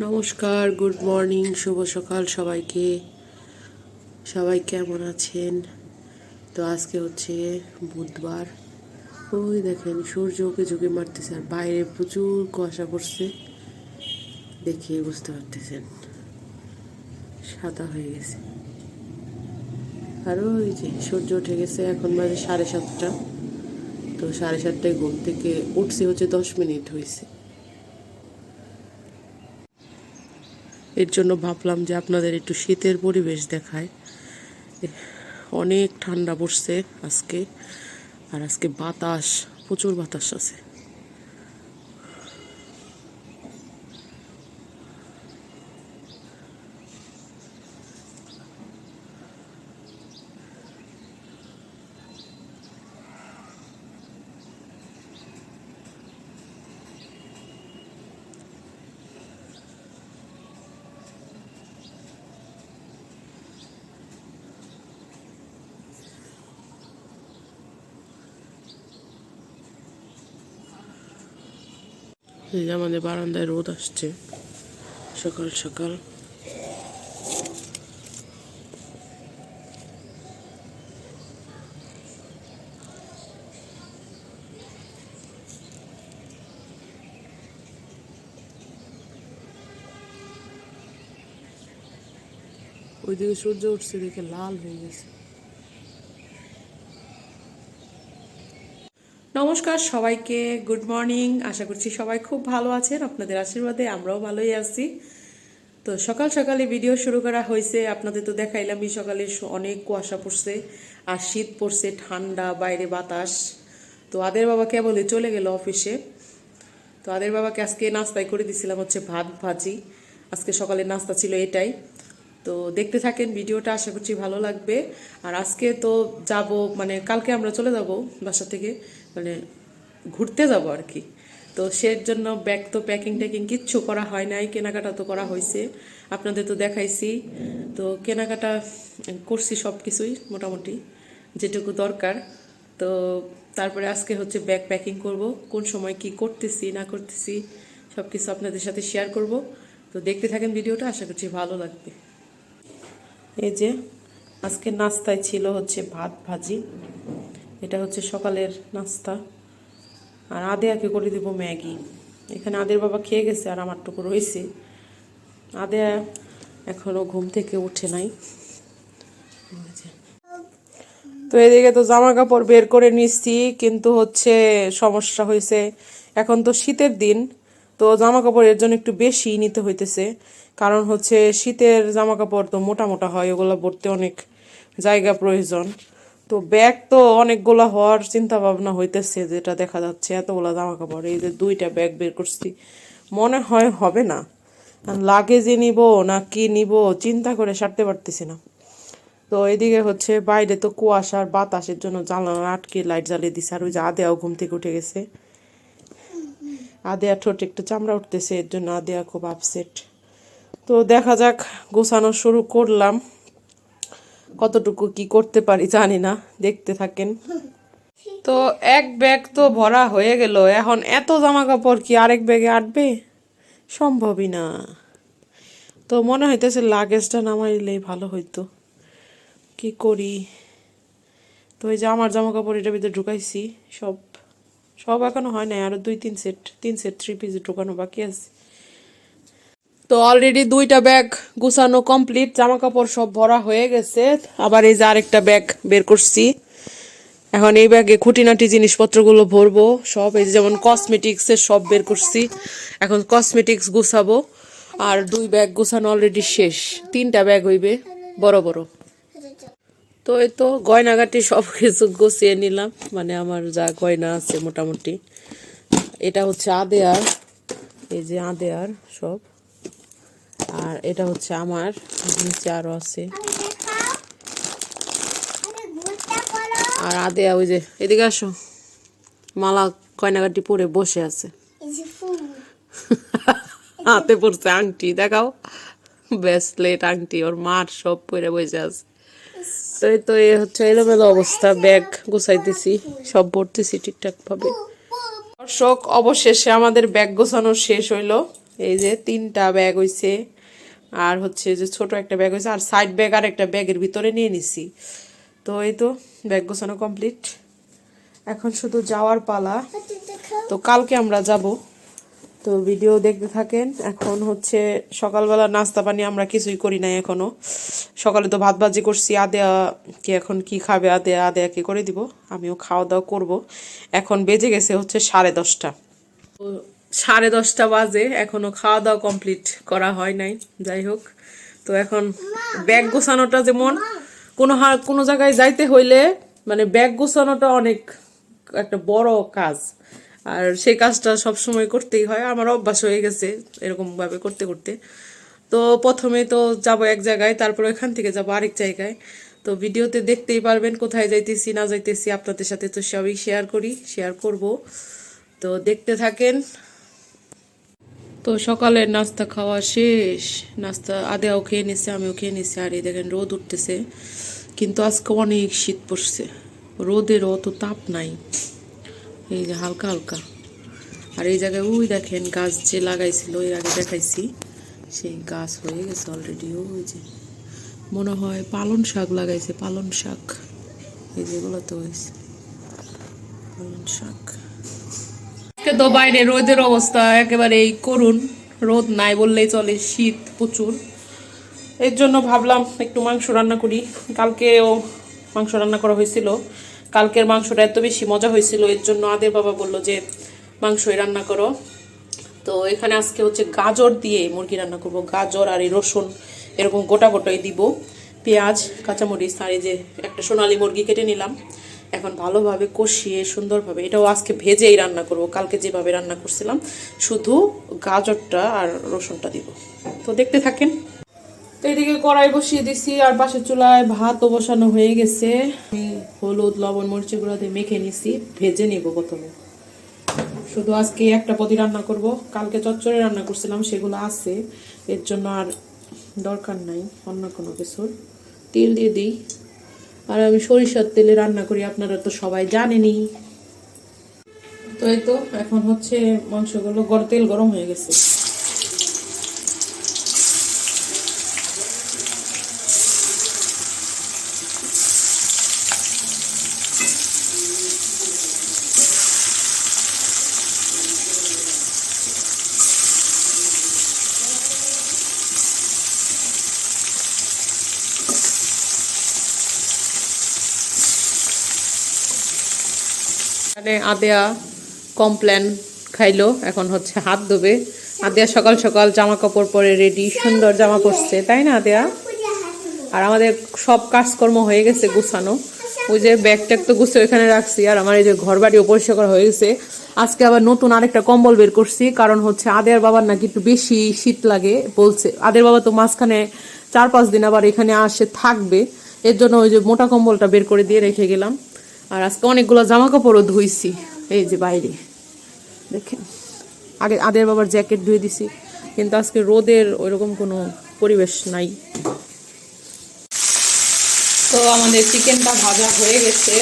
নমস্কার, good morning, শুভ সকাল সবাইকে। সবাই কেমন আছেন? তো আজকে হচ্ছে বুধবার। ওই দেখেন, সূর্য ওকে ঝুঁকে মারতেছে আর বাইরে প্রচুর কুয়াশা পড়ছে। দেখে বুঝতে পারতেছেন। সাদা হয়ে গেছে। আর ওই যে সূর্য উঠে গেছে এখন বাজে সাড়ে সাতটা। তো সাড়ে সাতটায় ঘুম থেকে উঠছে হচ্ছে দশ মিনিট হয়েছে এর জন্য ভাবলাম যে আপনাদের একটু শীতের পরিবেশ দেখায়। অনেক ঠান্ডা পড়ছে আজকে, আর আজকে বাতাস, প্রচুর বাতাস আছে। এই যে আমাদের বারান্দায় রোদ আসছে। সকাল সকাল। ওইদিকে সূর্য উঠছে দেখে লাল হয়ে গেছে। নমস্কার সবাইকে গুড মর্নিং আশা করছি সবাই খুব ভালো আছেন, আপনাদের আশীর্বাদে আমরাও ভালোই আছি। তো সকাল সকালে ভিডিও শুরু করা হয়েছে, আপনাদের তো দেখাইলামই সকালে অনেক কুয়াশা পড়ছে আর শীত পড়ছে, ঠান্ডা, বাইরে বাতাস। তো আদের বাবা কেবলে চলে গেল অফিসে। তো আদের বাবাকে আজকে নাস্তায় করে দিছিলাম হচ্ছে ভাত ভাজি। আজকে সকালে নাস্তা ছিল এটাই। তো দেখতে থাকেন, ভিডিওটা আশা করছি ভালো লাগবে। আর আজকে তো যাব মানে কালকে আমরা চলে যাব বাসা থেকে মানে ঘুরতে যাব আর কি। তো সের জন্য ব্যাগ তো প্যাকিং ট্যাকিং কিচ্ছু করা হয় নাই, কেনাকাটা তো করা হয়েছে। আপনাদের তো দেখাইছি। তো কেনাকাটা করছি সব কিছুই মোটামুটি, যেটুকু দরকার। তো তারপরে আজকে হচ্ছে ব্যাগ প্যাকিং করব, কোন সময় কি করতেছি, না করতেছি সব কিছু আপনাদের সাথে শেয়ার করব। তো দেখতে থাকেন ভিডিওটা, আশা করছি ভালো লাগবে। এই যে আজকে নাস্তায় ছিল হচ্ছে ভাত ভাজি। এটা হচ্ছে সকালের নাস্তা। আর আদেয়াকে করে দিব ম্যাগি। এখানে আদের বাবা খেয়ে গেছে আর আমারটুকু রয়েছে। আদেয়া এখনও ঘুম থেকে উঠে নাই। তো এদিকে তো জামা কাপড় বের করে নিচ্ছি, কিন্তু হচ্ছে সমস্যা হয়েছে। এখন তো শীতের দিন। তো জামা কাপড় এর জন্য একটু বেশি নিতে হইতেছে। কারণ হচ্ছে শীতের জামা কাপড় তো মোটা মোটা হয়, ওগুলো ভরতে অনেক জায়গা প্রয়োজন। তো ব্যাগ তো অনেকগুলো হওয়ার চিন্তা ভাবনা হইতেছে যেটা দেখা যাচ্ছে, এতগুলো জামা কাপড় এই যে দুইটা ব্যাগ বের করছি। মনে হয় হবে না। লাগেজে নিব না কি নিব চিন্তা করে সারতে পারতেছি না। তো এদিকে হচ্ছে বাইরে তো কুয়াশার বাতাসের জন্য জানালা আটকে লাইট জ্বালিয়ে দিছে, আর ওই যে আদেয়াও ঘুম থেকে উঠে গেছে। আদেয়া ঠোঁট একটু চামড়া উঠতেছে, এর জন্য আদেয়া খুব আপসেট তো দেখা যাক, গোছানো শুরু করলাম। কতটুকু কি করতে পারি জানি না, দেখতে থাকেন। তো এক ব্যাগ তো ভরা হয়ে গেল, এখন এত জামা কাপড় কি আরেক ব্যাগে আটবে? সম্ভবই না। তো মনে হইতেছে লাগেজটা নামাইলেই ভালো হইতো। কি করি? তো এই যে আমার জামা কাপড় এটার ভিতরে ঢুকাইছি, সব সব এখনও হয় নাই, আরও দুই, তিন সেট তিন সেট থ্রি পিস ঢুকানো বাকি আছে। তো অলরেডি দুইটা ব্যাগ গুছানো কমপ্লিট জামা কাপড় সব ভরা হয়ে গেছে। আবার এই যে আরেকটা ব্যাগ বের করছি। এখন এই ব্যাগে খুঁটিনাটি জিনিসপত্রগুলো ভরবো, সব এই যেমন কসমেটিক্সের সব বের করছি। এখন কসমেটিক্স গুছাবো। আর দুই ব্যাগ গুছানো অলরেডি শেষ। তিনটা ব্যাগ হইবে, বড় বড়। তো এই তো গয়নাগাটি সব কিছু গুছিয়ে নিলাম। মানে আমার যা গয়না আছে মোটামুটি। এটা হচ্ছে আদেয়ার। এই যে আদেয়ার সব। আর এটা হচ্ছে আমার। নিচে আরও আছে। আর আদেয়া ওই যে, এদিকে আসো। মালা গয়নাগাটি পরে বসে আছে। হাতে পড়ছে আংটি, দেখাও। ব্রেসলেট, আংটি, ওর মার সব পরে বসে আছে। তো এই তো এই হচ্ছে এলোমেলো অবস্থা, ব্যাগ গুছাইতেছি, সব ভরতেছি ঠিকঠাক ভাবে দর্শক, অবশেষে আমাদের ব্যাগ গোছানো শেষ হইল। এই যে তিনটা ব্যাগ হইছে, আর হচ্ছে যে ছোট একটা ব্যাগ হয়েছে আর সাইড ব্যাগ আর একটা ব্যাগের ভিতরে নিয়ে নিছি। তো এই তো, ব্যাগ গোছানো কমপ্লিট। এখন শুধু যাওয়ার পালা। তো কালকে আমরা যাব। তো ভিডিও দেখতে থাকেন। এখন হচ্ছে সকালবেলা নাস্তা পানি আমরা কিছুই করি নাই এখনও। সকালে তো ভাত ভাজি করছি আদেয়া কি এখন কি খাবে আদেয়া আদেয়া কি করে দিব। আমিও খাওয়া দাওয়া করব। এখন বেজে গেছে হচ্ছে সাড়ে দশটা। তো সাড়ে দশটা বাজে, এখনও খাওয়া দাওয়া কমপ্লিট করা হয় নাই। যাই হোক, তো এখন ব্যাগ গোছানোটা যেমন কোনো কোনো জায়গায় যাইতে হইলে মানে ব্যাগ গোছানোটা অনেক একটা বড় কাজ। আর সেই কাজটা সব সময় করতেই হয়। আমার অভ্যাস হয়ে গেছে এরকম ভাবে করতে করতে। তো প্রথমে তো যাব এক জায়গায়, তারপর এখান থেকে যাব আরেক জায়গায়। তো ভিডিওতে দেখতেই পারবেন কোথায় যাইতেছি, না যাইতেছি, আপনাদের সাথে তো সবই শেয়ার করি শেয়ার করব। তো দেখতে থাকেন। তো সকালের নাস্তা খাওয়া শেষ। নাস্তা আদেও খেয়ে নিছে, আমিও খেয়ে নিছি। আর এই দেখেন রোদ উঠতেছে, কিন্তু আজকে অনেক শীত পড়ছে। রোদের অত তাপ নাই। এই যে হালকা হালকা। আর এই জায়গায় ওই দেখেন গাছ যে লাগাইছিল, এর আগে দেখাইছি, সেই গাছ হয়ে গেছে অলরেডি ওই যে মনে হয় পালন শাক লাগাইছে, পালন শাক। এই যেগুলো তো হয়েছে। পালন শাক। তো বাইরে রোদের অবস্থা, একেবারে এই করুন রোদ নাই বললেই চলে শীত প্রচুর। এর জন্য ভাবলাম একটু মাংস রান্না করি। কালকেও মাংস রান্না করা হয়েছিল। কালকের মাংসটা এত বেশি মজা হয়েছিল, এর জন্য আদের বাবা বলল যে, মাংসই রান্না করো। তো এখানে আজকে হচ্ছে গাজর দিয়ে মুরগি রান্না করব, গাজর আর এই রসুন, এরকম গোটা গোটাই দিব। পেঁয়াজ, কাঁচামরিচ, আর এই যে একটা সোনালি মুরগি কেটে নিলাম। এখন ভালোভাবে কষিয়ে সুন্দরভাবে, এটাও আজকে ভেজেই রান্না করব, কালকে যেভাবে রান্না করছিলাম, শুধু গাজরটা আর রসুনটা দিব। তো দেখতে থাকেন। তো এদিকে কড়াই বসিয়ে দিছি, আর পাশের চুলায় ভাতও বসানো হয়ে গেছে। আমি হলুদ, লবণ, মরিচের গুঁড়া দিয়ে মেখে নিছি, ভেজে নিব প্রথমে। শুধু আজকে একটা পদি রান্না করব। কালকে চচ্চড়ি রান্না করছিলাম, সেগুলো আছে। এর জন্য আর দরকার নাই, অন্য কোনো কিছুর তেল দিয়ে দিই। আর আমি সরিষার তেলে রান্না করি, আপনারা তো সবাই জানেনই। তো এই তো, এখন হচ্ছে মাংসগুলো তেল গরম হয়ে গেছে। এখানে আদেয়া কমপ্ল্যান খাইলো, এখন হচ্ছে হাত ধোবে। আদেয়া সকাল সকাল জামা কাপড় পরে রেডি সুন্দর জামা পরছে, তাই না আদেয়া? আর আমাদের সব কাজকর্ম হয়ে গেছে গুছানো। ওই যে ব্যাগ ট্যাগ তো গুছে ওইখানে রাখছি, আর আমার এই যে ঘর বাড়িও পরিষ্কার করা হয়ে গেছে। আজকে আবার নতুন আরেকটা কম্বল বের করছি, কারণ হচ্ছে আদের বাবার নাকি একটু বেশি শীত লাগে বলছে। আদের বাবা তো মাঝখানে চার পাঁচ দিন আবার এখানে আসে, থাকবে। এর জন্য ওই যে মোটা কম্বলটা বের করে দিয়ে রেখে গেলাম। আর আজকে অনেকগুলো জামা কাপড়ও ধুইছি। এই যে বাইরে। দেখেন। আগে আদের বাবার জ্যাকেট ধুয়ে দিছি, কিন্তু আজকে রোদের ওইরকম কোনো পরিবেশ নাই। তো আমাদের চিকেনটা ভাজা হয়ে গেছে।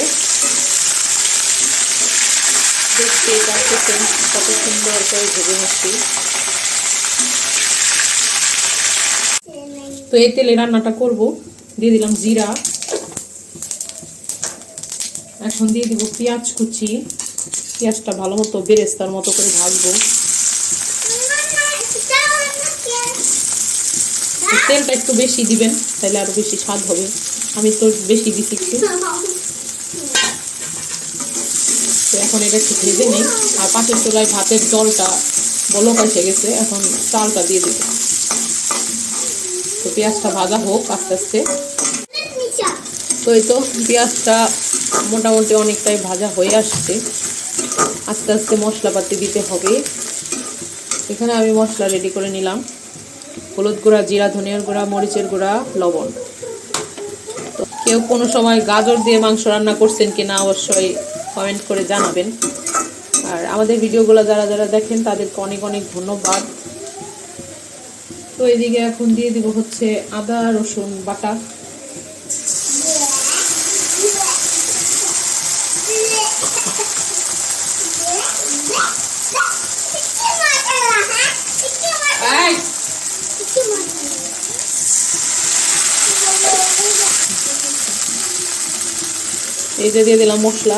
পাচ্ছেন কত সুন্দর করে ভেজে নিচ্ছি। তো এই তেলে রান্নাটা করব। দিয়ে দিলাম জিরা। এখন দিয়ে দিব পেঁয়াজ কুচি। পেঁয়াজটা ভালো মতো বেরেস্তার মতো করে ভাজবো। তেলটা একটু বেশি দিবেন, তাহলে আরও বেশি স্বাদ হবে। আমি তো বেশি দিছি একটু। তো এখন এটা একটু ভেজে নিই। আর পাশের চুলায় ভাতের জলটা বলক এসে গেছে, এখন চালটা দিয়ে দেবো। তো পেঁয়াজটা ভাজা হোক আস্তে আস্তে। তো এই তো পেঁয়াজটা মোটামুটি অনেকটাই ভাজা হয়ে আসছে। আস্তে আস্তে মশলাপাতি দিতে হবে। এখানে আমি মশলা রেডি করে নিলাম। হলুদ গুঁড়া, জিরা, ধনিয়ার গুঁড়া, মরিচের গুঁড়া, লবণ। তো কেউ কোনো সময় গাজর দিয়ে মাংস রান্না করছেন কি না অবশ্যই কমেন্ট করে জানাবেন। আর আমাদের ভিডিওগুলো যারা যারা দেখেন, তাদেরকে অনেক অনেক ধন্যবাদ। তো এদিকে এখন দিয়ে দিব হচ্ছে আদা, রসুন বাটা। এই দিয়ে দিলাম মশলা।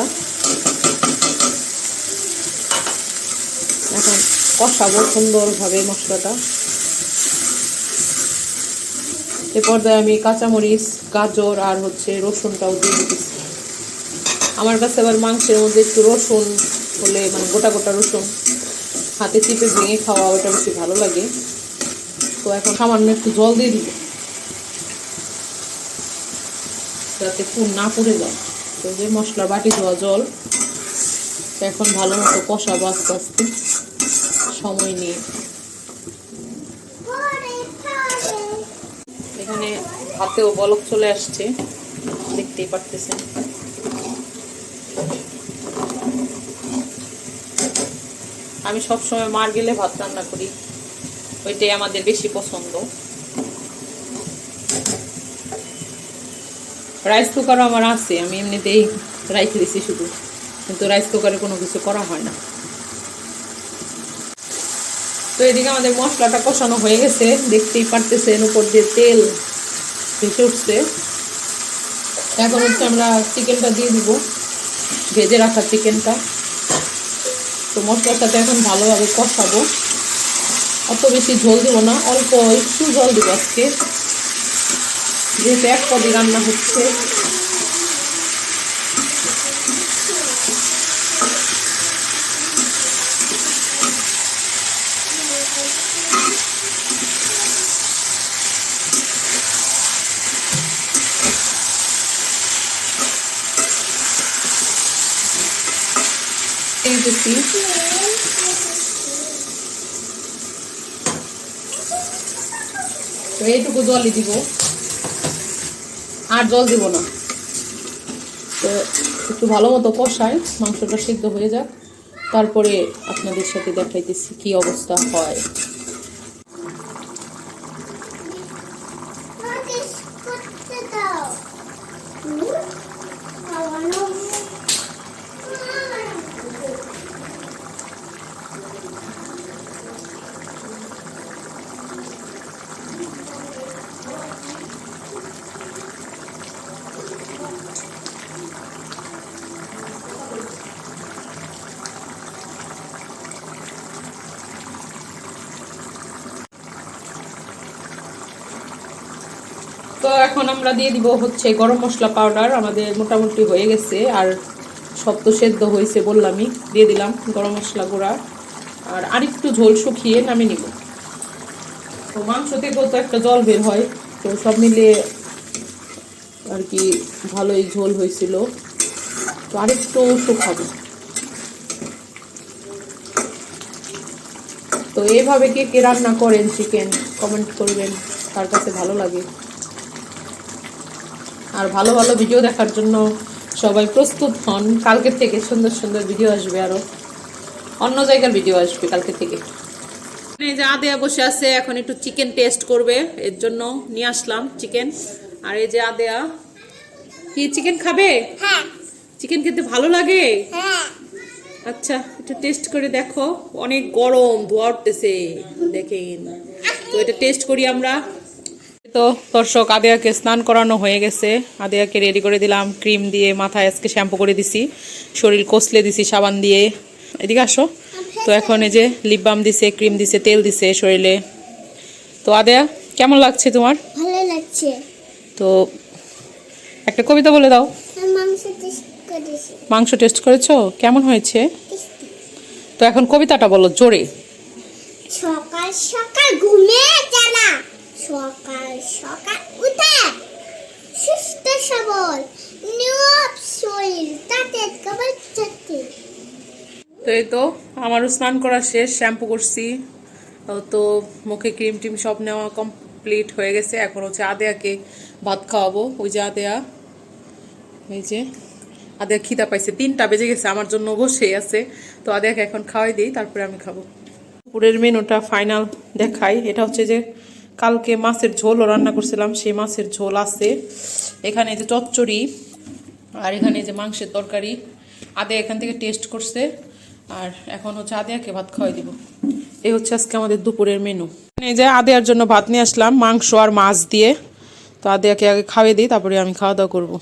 এখন কষাবো সুন্দরভাবে মশলাটা। এ পর্যায়ে আমি কাঁচামরিচ, গাজর আর হচ্ছে রসুনটাও দিয়ে দিতেছি। আমার কাছে আবার মাংসের মধ্যে একটু রসুন হলে মানে গোটা গোটা রসুন হাতে চিপে ভেঙে খাওয়া ওটা বেশি ভালো লাগে। তো এখন সামান্য একটু জল দিয়ে দিব যাতে পুর না পুড়ে যায়। তো যে মশলা বাটি ধোয়া জল। এখন ভালো মতো কষাবো আস্তে আস্তে। সময় নিয়ে এখানে হাতেও বলক চলে আসছে। দেখতেই পারতেছেন। আমি সবসময় মার গেলে ভাত রান্না করি। ওইটাই আমাদের বেশি পছন্দ। রাইস কুকারও আমার আছে, আমি এমনিতেই রাইস দিছি শুধু। কিন্তু রাইস কুকারে কোনো কিছু করা হয় না। তো এদিকে আমাদের মশলাটা কষানো হয়ে গেছে, দেখতেই পারতেছেন উপর দিয়ে তেল ভেসে উঠছে। এখন হচ্ছে আমরা চিকেনটা দিয়ে দিব, ভেজে রাখা চিকেনটা তো মশলার সাথে এখন ভালোভাবে কষাবো। অত বেশি ঝোল দেবো না, অল্প একটু জল দেবো আজকে। যেহেতু এক পদে রান্না হচ্ছে। তো এইটুকু জলই দিব। আর জল দিব না। তো একটু ভালো মতো কষায় মাংসটা সিদ্ধ হয়ে যাক। তারপরে আপনাদের সাথে দেখাইতেছি কি অবস্থা হয়। তো এখন আমরা দিয়ে দিব হচ্ছে গরম মশলা পাউডার আমাদের মোটামুটি হয়ে গেছে, আর সব তো সেদ্ধ হয়েছে বললামই, দিয়ে দিলাম গরম মশলা গুঁড়া, আর আরেকটু ঝোল শুকিয়ে নামিয়ে নিব। তো মাংস থেকেও তো একটা জল বের হয়, তো সব মিলিয়ে আর কি ভালোই ঝোল হয়েছিল। তো আরেকটু শুকাবো। তো এইভাবে কে কে রান্না করেন চিকেন কমেন্ট করবেন তার কাছে ভালো লাগে। আর ভালো ভালো ভিডিও দেখার জন্য সবাই প্রস্তুত হন। কালকের থেকে সুন্দর সুন্দর ভিডিও আসবে আরও। অন্য জায়গার ভিডিও আসবে কালকে থেকে। এই যে আদেয়া বসে আছে এখন একটু চিকেন টেস্ট করবে। এর জন্য নিয়ে আসলাম চিকেন আর এই যে আদেয়া কি চিকেন খাবে? হ্যাঁ। চিকেন খেতে ভালো লাগে? হ্যাঁ। আচ্ছা একটু টেস্ট করে দেখো। অনেক গরম ধোয়া উঠতেছে দেখেন। তো এটা টেস্ট করি আমরা। তো দর্শক আদিয়াকে স্নান করানো হয়ে গেছে। আদিয়াকে রেডি করে দিলাম ক্রিম দিয়ে মাথায় আজকে শ্যাম্পু করে দিছি শরীর কষলে দিছি সাবান দিয়ে। এদিকে আসো। তো এখন এই যে লিপ বাম দিছে ক্রিম দিছে তেল দিছে শরীরে। তো আদেয়া কেমন লাগছে তোমার? ভালো লাগছে। তো একটা কবিতা বলে দাও। মাংস টেস্ট করেছি। কেমন হয়েছে? তো এখন কবিতাটা বলো জোরে। সকাল সকাল ঘুমে জানা সকাল সকাল উঠে সুস্থ সবল নিয়ব শরীর, তাতে কেবল চলতে তো এই তো, আমারও স্নান করা শেষ, শ্যাম্পু করছি। তো মুখে ক্রিম টিম সব নেওয়া কমপ্লিট হয়ে গেছে, এখন হচ্ছে আদেয়াকে ভাত খাওয়াবো। ওই যে আদেয়া, এই যে আদেয়া খিদা পাইছে। তিনটা বেজে গেছে, আমার জন্য বসে আছে। তো আদেয়াকে এখন খাওয়াই দিই, তারপরে আমি খাব। পুরের মেনুটা ফাইনাল দেখাই। এটা হচ্ছে যে কালকে মাছের ঝোলও রান্না করছিলাম, সেই মাছের ঝোল আছে। এখানে যে চচ্চড়ি আর এখানে যে মাংসের তরকারি। আদে এখান থেকে টেস্ট করছে আর এখন হচ্ছে আদেয়াকে ভাত খাওয়াই দিব। এই হচ্ছে আজকে আমাদের দুপুরের মেনু এই যে আদেয়ার জন্য ভাত নিয়ে আসলাম, মাংস আর মাছ দিয়ে। তো আদেয়াকে আগে খাওয়াই দিই, তারপরে আমি খাওয়া দাওয়া করব।